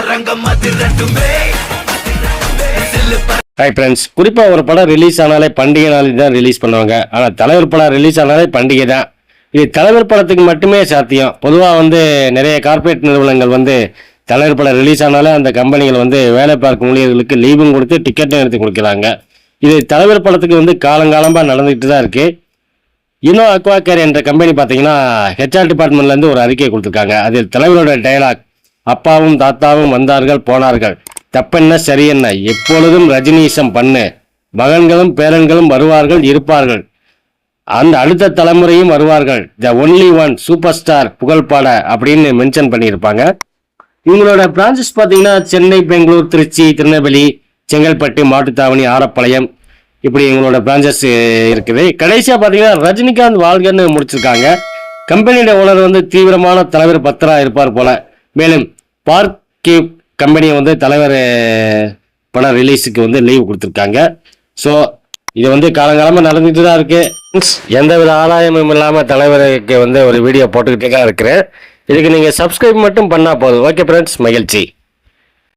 அரங்கம் அதிரட்டுமே hi friends குறிப்பாக ஒரு படம் ரிலீஸ் ஆனாலே பண்டிகை நாளில் தான் ரிலீஸ் பண்ணுவாங்க. ஆனால் தலைவர் படம் ரிலீஸ் ஆனாலே பண்டிகை தான். இது தலைவர் படத்துக்கு மட்டுமே சாத்தியம். பொதுவாக வந்து நிறைய கார்ப்பரேட் நிறுவனங்கள் வந்து தலைவர் படம் ரிலீஸ் ஆனாலே அந்த கம்பெனிகள் வந்து வேலை பார்க்கும் ஊழியர்களுக்கு லீவும் கொடுத்து டிக்கெட்டும் எடுத்து கொடுக்குறாங்க. இது தலைவர் படத்துக்கு வந்து காலங்காலமாக நடந்துகிட்டு தான் இருக்குது இன்னோ அக்வாக்கர் என்ற கம்பெனி பார்த்தீங்கன்னா ஹெச்ஆர் டிபார்ட்மெண்ட்லேருந்து ஒரு அறிக்கை கொடுத்துருக்காங்க. அதில் தலைவரோட டைலாக் அப்பாவும் தாத்தாவும் வந்தார்கள் போனார்கள். தப்பென்ன சரியென்ன? எப்பொழுதும் ரஜினீசம் பண்ணு. மகன்களும் பேரன்களும் வருவார்கள் இருப்பார்கள். அந்த அடுத்த தலைமுறையும் வருவார்கள். The only one super star புகழ்பாட அப்படின்னு மென்ஷன் பண்ணியிருப்பாங்க. இவங்களோட பிரான்ச்சஸ் பார்த்தீங்கன்னா சென்னை பெங்களூர் திருச்சி திருநெல்வேலி செங்கல்பட்டு மாட்டுத்தாவணி ஆரப்பாளையம் இப்படி இவங்களோட பிரான்ச்சஸ் இருக்குது. கடைசியாக பார்த்தீங்கன்னா ரஜினிகாந்த் வாழ்கன்னு முடிச்சிருக்காங்க. கம்பெனியோட ஓனர் வந்து தீவிரமான தலைவர் பத்திரா இருப்பார் போல. மேலும் பார்க் கியூப் கம்பெனியை வந்து தலைவர் படம் ரிலீஸுக்கு வந்து லீவு கொடுத்துருக்காங்க. ஸோ இது வந்து காலங்காலமாக நடந்துட்டு தான் இருக்குது எந்த வித ஆதாயமும் இல்லாமல் தலைவருக்கு வந்து ஒரு வீடியோ போட்டுக்கிட்டே தான் இருக்கிறேன். இதுக்கு நீங்கள் சப்ஸ்கிரைப் மட்டும் பண்ணால் போதும். ஓகே ஃப்ரெண்ட்ஸ் மகிழ்ச்சி.